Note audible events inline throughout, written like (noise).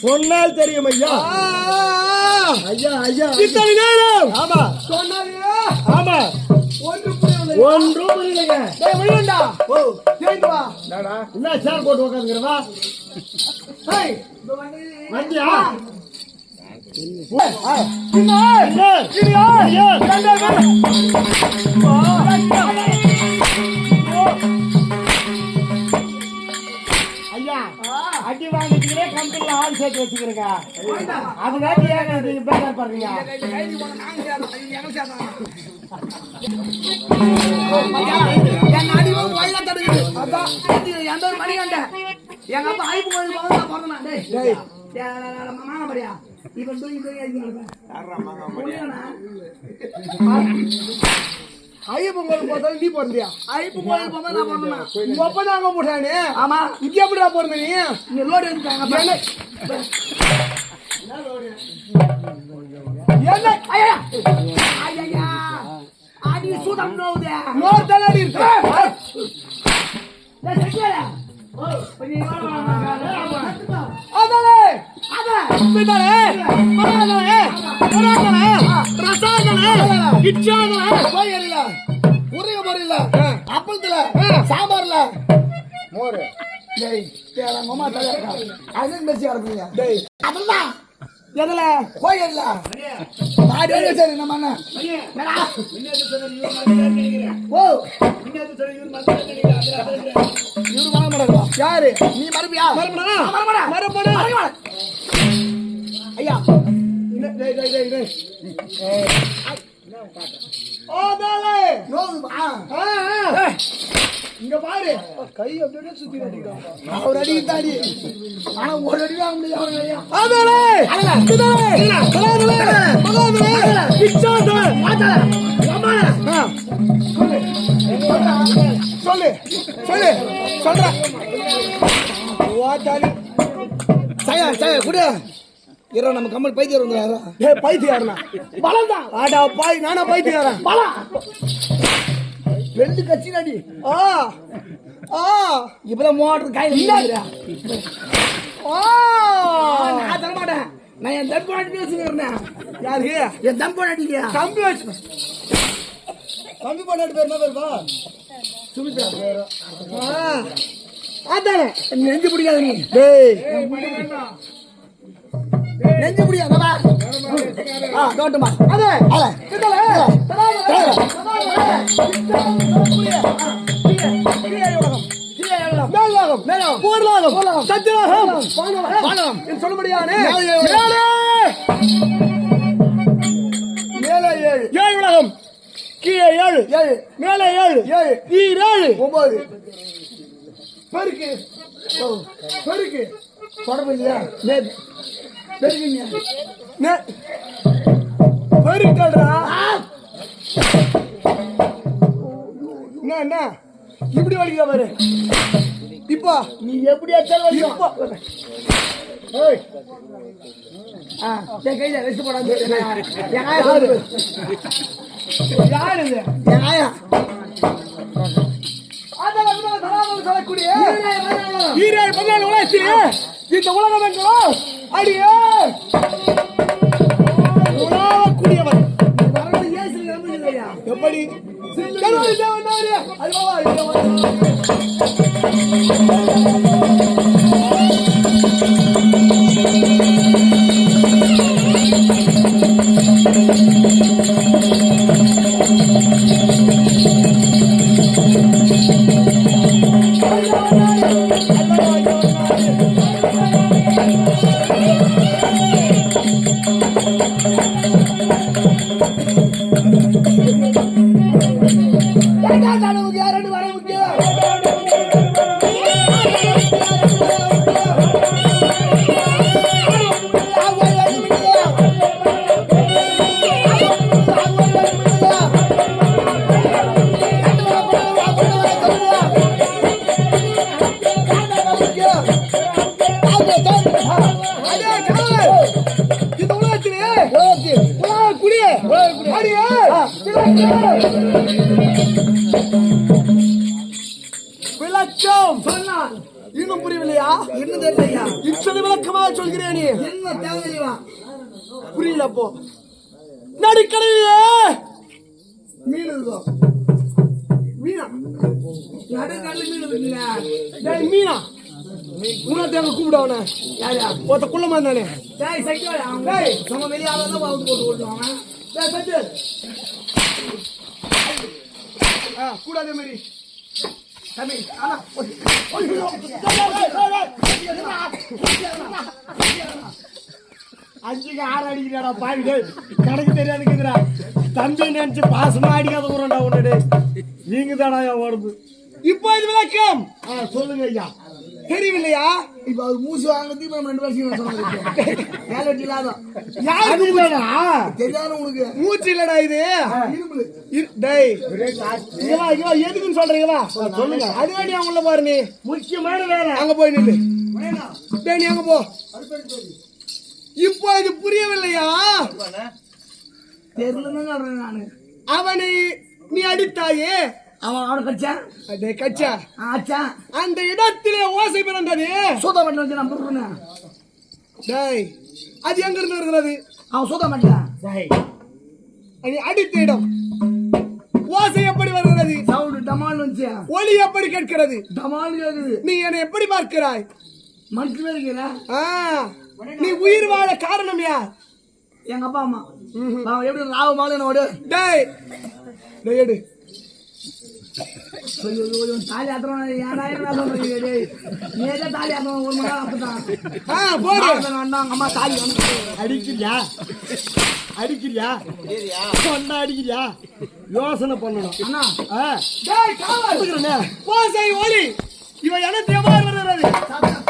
சொன்னால் தெரியும் ஐயா. ஐயா ஐயா. இத்தனை நேரம். ஆமா. சொன்னாங்க ஆமா. ஒன்று புரியலைங்க. வெளியேண்டா. ஓ. ஏண்டு வா. என்ன சேர் போட்டு உட்காந்துக்கிறவா. வண்டியா பின்ன, இடியா. ரெண்டே பேர். ஐயா அடி வாங்கிட்டீங்களே கம்பெனில ஆள் சேர்த்து வச்சுக்கிறீங்க அதுக்காக ஏங்க நீங்க பேக்கர் பண்றீங்க என் அடி வந்து தடுக்குது. அதான், எந்த ஒரு எங்க அப்பா ஐப்பு கோயில் டேய், இவன் தூக்கி தூக்கி அடிக்கிறான். ஐயப்பன் கோயில் போதாலும் நீ போறியா ஐப்பு கோயில் போக நான் பிறந்தேன். உங்க அப்பா தாங்க போட்டானே ஆமா இங்க எப்படிடா போறது நீ இங்க லோடு எடுத்துட்டாங்க என்ன ஐயா ஐயா அடி சுதம் நோவுதே நோர் தலாடி இருக்கு டேய் செக்கியாரா கொஞ்சம் வா, வா, வா, வா, உருக போறீல்ல. அப்பளத்துல, சாம்பார்ல. மோர் டேய், அம்மா தலையா இருக்கா. அதுக்கு மெர்சியா இருக்கீங்க. டேய் அதெல்லாம் எதுல? கோயில்ல. சரி, நம்ம? ஓ, இவரு? யாரு நீ மறுபியா? மறுபடா? மறுபடா. மறுபடா? ஐயா. இங்க பாரு. கை அப்படியே சுத்தி அவர் அடி அடி. ஆனா ஒரு அடி. ஆ சொல்லு. சொல்லு. சொல்ற. வாத்தாலி சையா, சையா, குடு. இரு, நம்ம கம்மல் பைத்தியம் இருந்தாரா ஏ பைத்தியாரனா பலம் தான் ஆடா பாய் நானா பைத்தியாரன் பலா. ரெண்டு கட்சி நடி ஆ ஆ. இப்பதான் மோட்டர் காய் இல்ல ஆ. நான் தர மாட்டேன். நான் என் தம்பு நாட்டி பேசுகிறேன் யாரு? என் தம்பு நாட்டியா கம்பி வச்சு கம்பி பண்ணாட்டு பேர் என்ன பேருப்பா? சுமித்ரா. ஆ. அதானே. நெஞ்சு பிடிக்காத நீ. டேய். நெஞ்சு பிடிக்காதவா ஆ தோட்டமா அதே அல ஏழு, மேலே ஏழு உலகம் கீழே ஏழு ஏழு மேலே ஏழு ஏழு. ஈர் ஏழு ஒன்பது பெருக்கு ஓ, பெருக்கு தொடர்பு இல்லையா பெருக்கல்றா என்ன என்ன? இப்படி வலிக்குதா பாரு. இப்போ. நீ எப்படி அச்சாலும் இப்போ. கையில ரெஸ்ட் போடாது யாரு? தராமல் சொல்லக்கூடிய உலகத்தில் இந்த உலகம் அடியே! நம்பிக்கையா எப்படி? கருவறை தேவன் நாடு. விளக்கமாக சொல்கிறேனே. என்ன தேவையா புரியல அப்போ. நடுக்கடையிலே. மீன் இருக்கும் மீனா? நடுக்கடல மீன் இருக்குங்க டேய் மீனா. உன தேங்க கூப்பிடவன யாரா? ஒருத்த குள்ளமா இருந்தானே. டேய் சைக்கிள். அவங்க நம்ம வெளியே ஆளுங்க அவுத்து போட்டு ஓட்டுவாங்க டேய் ஆ கூடாதே மாதிரி. அஞ்சுக்கு ஆறு அடிக்கிறாடா பாவி டேய். கணக்கு தெரியாதுக்குதுடா தம்பி நினைச்சு பாசமா அடிக்காத ஊரண்டா உன்ன டேய். நீங்க தாடா உடம்பு. இப்போ இது விளக்கம். சொல்லுங்க ஐயா. தெரியவில்லையா இப்ப அது மூசு வாங்குறதுக்கு நம்ம ரெண்டு வருஷம் சொன்னோம் வேலை இல்லாத. அதுதானா தெரியாத உனக்கு. மூச்சு இல்லடா இது. டேய் இங்க வா இங்க வா எதுக்குன்னு சொல்றீங்க வா சொல்லுங்க. அது வேண்டிய உள்ள பாரு நீ? முக்கியமான வேலை. அங்க போய் நில்லு. டேய் நீ அங்க போ. இப்போ இது புரியவில்லையா? தெரியலன்னு சொல்றேன் நானு. அவனை நீ அடித்தாயே? அவன் அவனை கச்சான் அடே கச்சா ஆச்சான் அந்த இடத்திலே ஓசை பிறந்தது. சூதா பண்ணி வச்சு நான் பொறுப்புனேன் டேய் அது எங்க இருந்து வருகிறது? அவன் சூதா மாட்டான் டேய், நீ அடித்த இடம். ஓசை எப்படி வருகிறது? சவுண்டு டமால் வந்துச்சு. ஒலி எப்படி கேட்கிறது? டமால் கேக்குது. நீ என்னை எப்படி பார்க்கிறாய்? மனுஷன் இருக்கிற ஆ, நீ உயிர் வாழ காரணம் யார்? எங்க அப்பா அம்மா. அவன் எப்படி ராவு மாலை ஓடு. டேய் டேய் தாலி ஆத்திரம் நேரே தாலி ஆத்திரம் ஒரு மணி நேரம் வேண்டாம் அம்மா தாலி அடிக்கிறியா அடிக்கிறியா சொன்னா அடிக்கிறியா யோசனை பண்ணணும் அண்ணா ஓசை ஒலி இவன் எனக்கு எவ்வாறு வருகிறது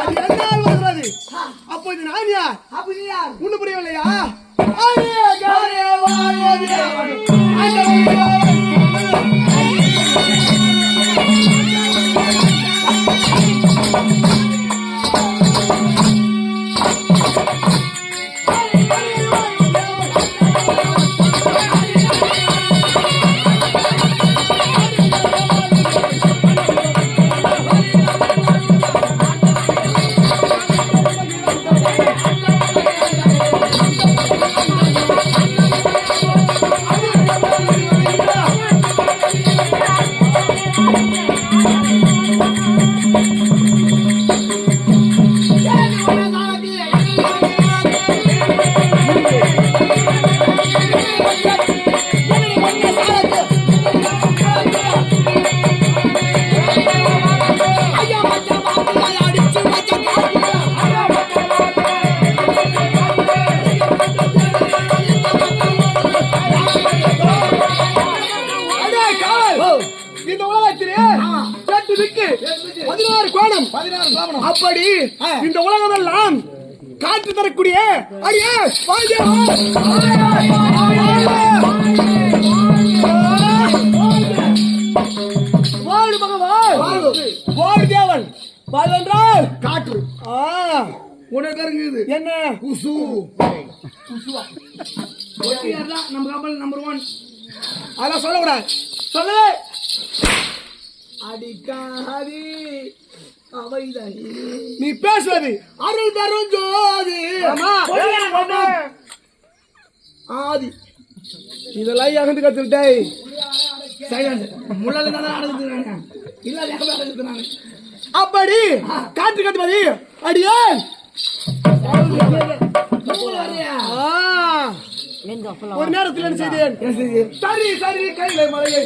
அது என்னால் வருகிறது அப்போ இது நான் யார் அப்ப நீ யார் ஒண்ணு புரியவில்லையா அடே, காரே, வாரே, தேவன். அப்படி இந்த உலகம் எல்லாம் காற்று தரக்கூடிய அடியே! வாழ் பகவான் வாழ் தேவன் வாழ் என்றால் காற்று ஆ, உனக்கு இருக்குது என்ன குசு நம்ம நம்பர் ஒன் அதெல்லாம் சொல்லக்கூடாது சொல்லு அடிக்காதி அவைதனி நீ பேசுவது அருள் தரும் ஜோதி. ஆதி இதெல்லாம் வேக நடந்துக்கிறாங்க அப்படி காற்று கட்டுவது அடியே. ஒரு நேரத்தில் என்ன செய்தேன்? சரி சரி கையில மலையை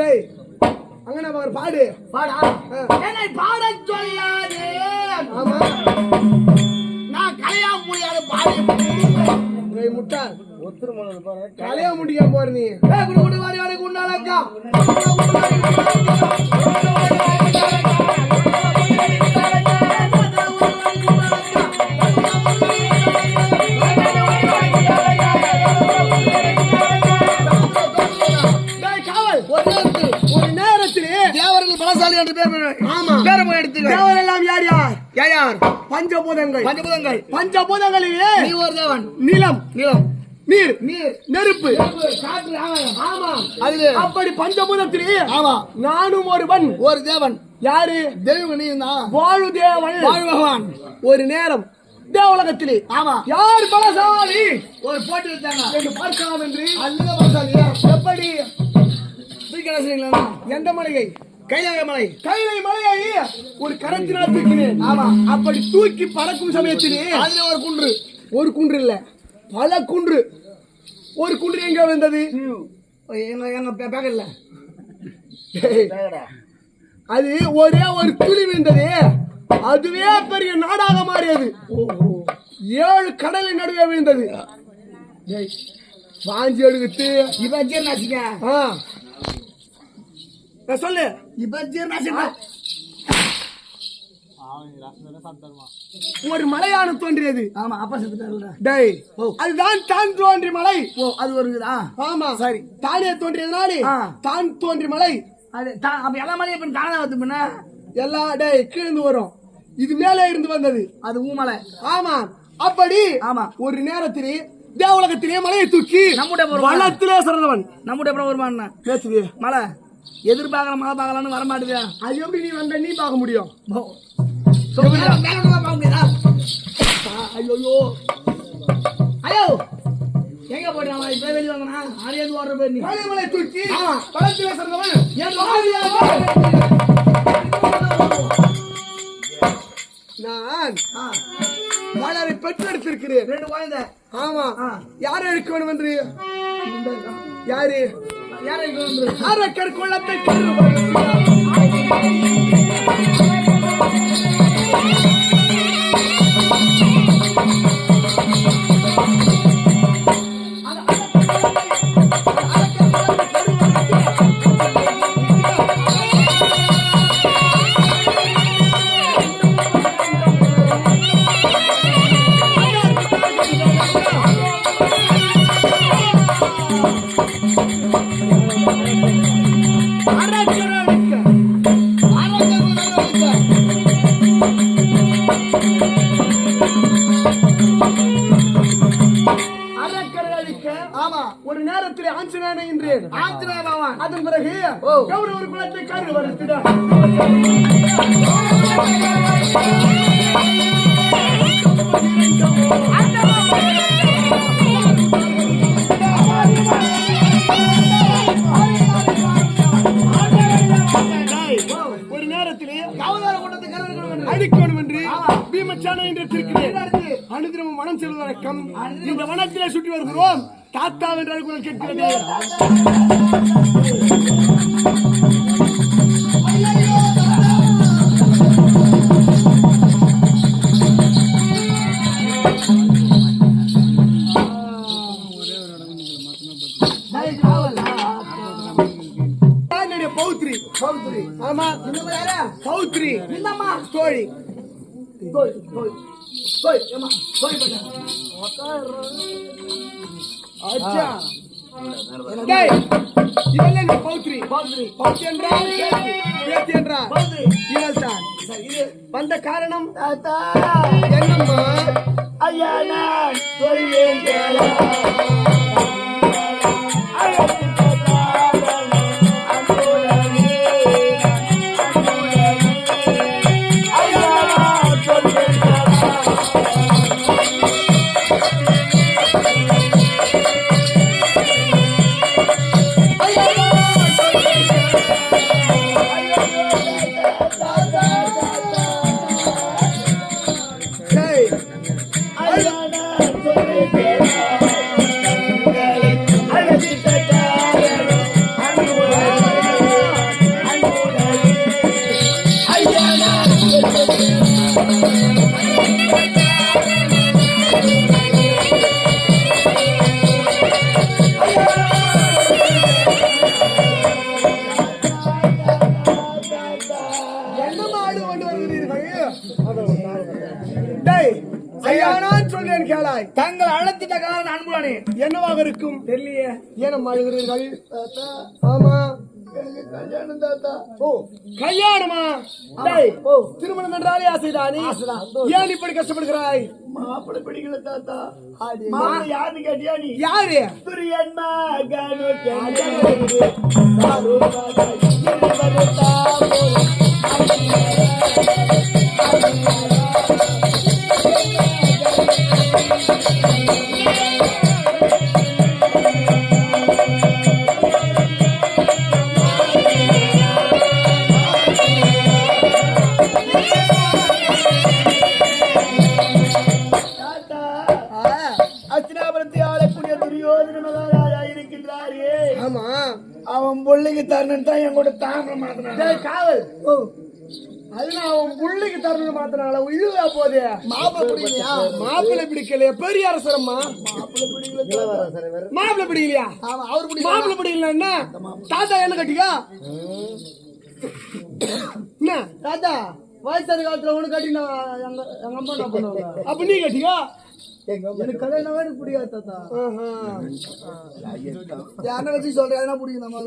டேய் அங்க நம்ம ஒரு பாடு. பாடா? என்னை பாட சொல்லாதே. ஆமா. நான் கலையா முடியாத பாடி டேய் முட்டா. கலையா முடிக்காம போற நீ. ஏய், குடு, குடு, வாரி, வாரி, குண்டாலக்கா. பலசாலி என்று பேர். ஆமா. பேரை போய் எடுத்துக்க. தேவர் எல்லாம் யார் யார் யார் யார்? பஞ்சபூதங்கள் பஞ்சபூதங்கள். பஞ்சபூதங்களிலே நீ ஒரு தேவன். நிலம் நிலம். நீர் நீர். நெருப்பு. ஆமா அதிலே அப்படி பஞ்சபூதத்திலே ஆமா. நானும் ஒருவன் ஒரு தேவன் யாரு தெய்வம் நீ. வாழு தேவன் வாழ் பகவான். ஒரு நேரம் தேவலகத்திலே ஆமா. யார் பலசாலி ஒரு போட்டி வச்சாங்க. என்று பார்க்கலாம் என்று அதுதான் பலசாலியா? எப்படி எந்த மலையை கைலாய மலை. கைலை மலையை ஒரு கரத்தினால் தூக்கினேன். ஆமா. அப்படி தூக்கி பறக்கும் சமயத்திலே அதுல ஒரு குன்று. ஒரு குன்று இல்ல. பல குன்று. ஒரு குன்று எங்க விழுந்தது? எங்க எங்க பே- பேக்கெட்ல. அது ஒரே ஒரு துளி விழுந்தது. அதுவே பெரிய நாடாக மாறியது. ஏழு கடலின் நடுவே விழுந்தது. வாஞ்சி எடுத்து ஆ. நான் சொல்லு. இப்ப ஜீர்ணாசிக்க ஒரு மலையான தோன்றியது. ஆமா அப்பா செத்துட்டாருல்ல டேய் அதுதான் தான் தோன்றி மலை. ஓ அது ஒரு இருக்குதா ஆமா. சரி. தானே தோன்றியதுனாலே ஆ. தான் தோன்றி மலை. அது அப்ப எல்லா மலையும் இப்ப தானே வந்து பின்ன எல்லா டேய் கீழ்ந்து வரும். இது மேலே இருந்து வந்தது. அது ஊமலை ஆமா. அப்படி ஆமா. ஒரு நேரத்திலே தேவலகத்திலே மலையை தூக்கி நம்முடைய. வளத்திலே சிறந்தவன். நம்முடைய வருமானா பேசுது. மலை. எதிர்பார்க்கல மழை பார்க்கலாம்னு வர மாட்டேதா. அது எப்படி நீ வந்த நீ பார்க்க முடியும். ஐயோ ஐயோ. எங்க போயிட்டாமா இப்ப வெளியே வந்தனா? ஆடியது ஓடுற பேர் நீ. மலை தூக்கி ஆமா. வளத்திலே சிறந்தவன் என் வாரியாக நான் மலரை பெற்றெடுத்திருக்கிறேன். ரெண்டு குழந்தை. ஆமா. யாரை எடுக்க வேண்டும் என்று. யாரு? அரக்கர் குளத்தை கருவறுக்கிறார். ஒரு நேரத்தில் ஆஞ்சநேயனை என்றேன் ஆஞ்சநேய பகவான். அதன் பிறகு ஓ. கௌரவ குலத்தை கரு வருத்திட ஒரு அனுதினமும் மனம் செல்வது வழக்கம் இந்த வனத்திலே சுற்றி வருகிறோம். தாத்தா என்ற குரல் கேட்கிறது. போய் போய் போய் ஏமா போய் அச்சா டேய் இவள் என்ன பௌத்ரி பௌத்ரி பௌத்ரி என்றால் பேத்தி. என்றால் பௌத்ரி இவள் தான் இது வந்த காரணம் தாத்தா என்னம்மா ஐயா நான் சொல்வேன் கேளா. கேளாய் தங்கள் அழைத்திட்ட காரணம் அன்புடானே என்னவாக இருக்கும்? தெரியலையே. ஏனம் அழுகிறீர்கள் ஆமா. ஓ கல்யாணமா? டேய் திருமணம் என்றாலே ஆசைதானே? ஏன் இப்படி கஷ்டப்படுகிறாய்? மாப்பிள்ளை பிடிக்கல தாத்தா. மாப்பிள்ளை யாருன்னு கேட்டியா நீ? யாரு? துரியன் மகனு கண்டது. தாங்க மாத்தினான்? டேய் காவல் ஓ. அது நான் அவன் புள்ளைக்கு தரணும் மாத்தினால இதுவா போதே. மாப்பிள்ளை பிடிக்கலையா? மாப்பிள்ளை பிடிக்கலையா? பெரிய அரசரம்மா? மாப்பிள்ளை பிடிக்கலையா? மாப்பிள்ளை பிடிக்கல என்ன? தாத்தா என்ன கட்டிக்கா? என்ன? தாத்தா வயசான காலத்துல ஒண்ணு கட்டி நான் எங்க எங்க அம்மா என்ன பண்ணுவாங்க? அப்ப நீ கட்டிக்கா? எனக்கு கல்யாணம் எனக்கு பிடிக்காது தாத்தா. யாரை வச்சு சொல்றேன் பிடிக்கும்? நம்ம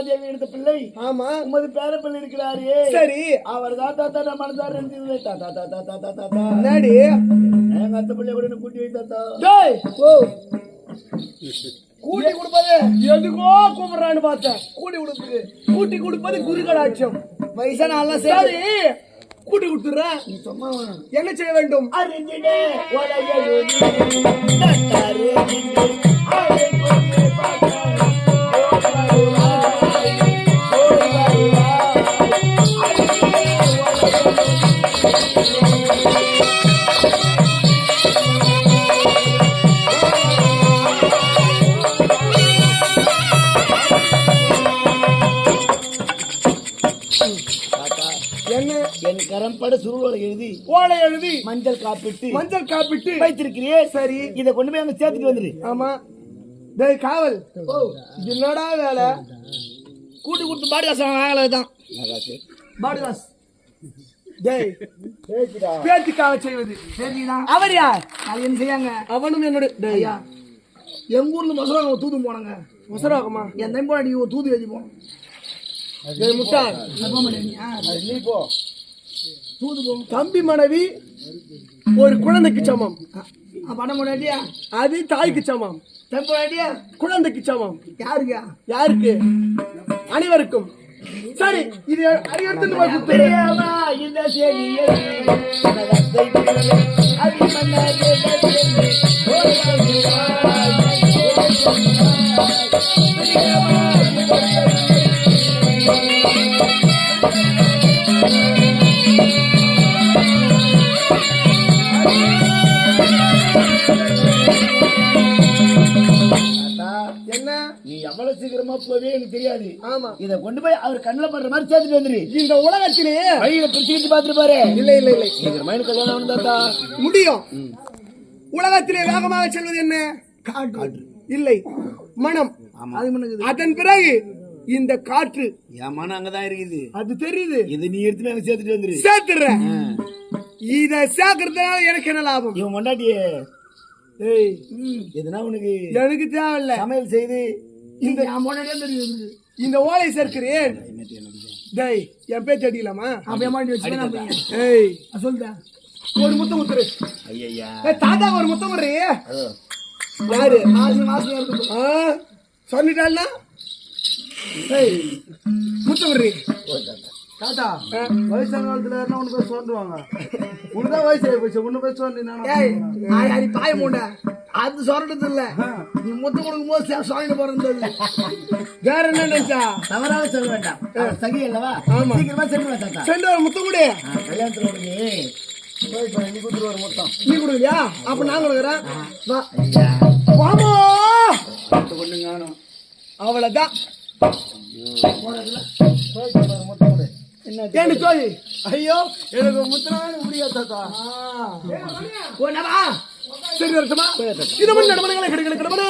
அத்தை சுபத்ரா தேவி எடுத்த பிள்ளை ஆமா. உமது பேர பிள்ளை இருக்கிறாரே. சரி. அவர் தான் தாத்தா நான் மனதார நினைச்சது தாத்தா தாத்தா தாத்தா தாத்தா என்னடி எங்க அத்தை பிள்ளை கூட கூட்டி வை தாத்தா. டேய் ஓ கூட்டி கொடுப்பது. எதுக்கோ கூப்பிடுறான்னு பார்த்தேன். கூட்டி கொடுப்பது கூட்டி கொடுப்பது குருகடாட்சம். வயசான ஆள்லாம் சரி. கூட்டி கொடுத்துறேன் நீ சும்மா வா. என்ன செய்ய வேண்டும்? அறிஞ்சினே உலகெழுதி, கரம்பட சுருளை எழுதி ஓலை எழுதி மஞ்சள் காப்பிட்டு மஞ்சள் காப்பிட்டு வைத்திருக்கிறேன் சரி. இதை கொண்டு போய் அங்க சேர்த்துட்டு வந்துரு. ஆமா. டேய் காவல். இது என்னடா வேலை? கூட்டி கொடுத்து பாடி காசு வாங்கலதான் பாடி காசு டேய் பேச்சுக்காக செய்வது. அவர் யார்? அது என்ன செய்யாங்க? அவனும் என்னுடைய எங்க ஊர்ல மசுராங்க ஒரு தூது போனாங்க. முசராகமா என் தம்பி தூது எழுதி போனோம் டேய் முட்டாள் நீ போ. தம்பி மனைவி ஒரு குழந்தைக்கு சமம். படம் போடாட்டியா அது தாய்க்கு சமம். தம்பி போடாட்டியா குழந்தைக்கு சமம். யாருக்கா யாருக்கு? அனைவருக்கும். சரி இது கொடுத்துரு தெரியாமா இந்த செய்தியை இத கொண்டு போய் அவர் கண்ணுல படுற மாதிரி சேர்த்துட்டு வந்துரு. இந்த உலகத்திலே வழியில பிரிச்சுக்கிட்டு பாத்துட்டு பாரு. இல்லை இல்லை இல்லை. சீக்கிரமா எனக்கு கல்யாணம் தாத்தா. முடியும். உலகத்திலே வேகமாக செல்வது என்ன? காற்று. இல்லை மனம். அதன் பிறகு இந்த காற்று. என் மனம் அங்கதான் இருக்குது. அது தெரியுது. இது நீ எடுத்து எனக்கு சேர்த்துட்டு வந்துரு. சேர்த்துறேன் இத சேர்க்கறதுனால எனக்கு என்ன லாபம்? இவன் கொண்டாட்டியே ஏய் எதுனா உனக்கு எனக்கு தேவையில்ல. சமையல் செய்து இந்த தெரியுது. இந்த ஓலை சேர்க்கிறேன். டேய் என் பேச்சு அடிக்கலாமா? அப்ப ஏமாட்டி வச்சு ஏய். சொல்லிட்டேன் ஒரு முத்தம் முத்துரு. ஐயா ஏய் தாத்தா ஒரு முத்தம் முறி யாரு? மாசம் இருக்கு ஆ? சொல்லிட்டாள்னா? ஏய் முத்தம் முறி தாத்தா வயசான காலத்துல யாருன்னா ஒண்ணு போய் சொல்லுவாங்க (laughs) உனதான் வயசு ஆகி போச்சு ஒண்ணு போய் அடி பாய மூண்ட அது சொல்றது இல்ல. நீ முத்து கொடுக்கும் போது சே- சொல்லிட்டு போறது (laughs) வேற என்ன நினைச்சா? தவறாக சொல்ல வேண்டாம். சகி அல்லவா? ஆமா. சீக்கிரமா சென்று தாத்தா. சென்று வர முத்தம் கொடு. கல்யாணத்துல உனக்கு நீ கொடுத்துருவாரு மொத்தம். நீ கொடுக்கலையா அப்ப நான் கொடுக்குறேன். வாமா. கொண்டு காணும் அவ்வளவுதான். மொத்தம் கொடு. ஏன்னு தோய் ஐயோ எனக்கு முத்தினாவே முடியாது தாத்தா? ஓ நவா சரி வரட்டுமா இது மணி நடமனைகளை கிடைக்கல கிடமனா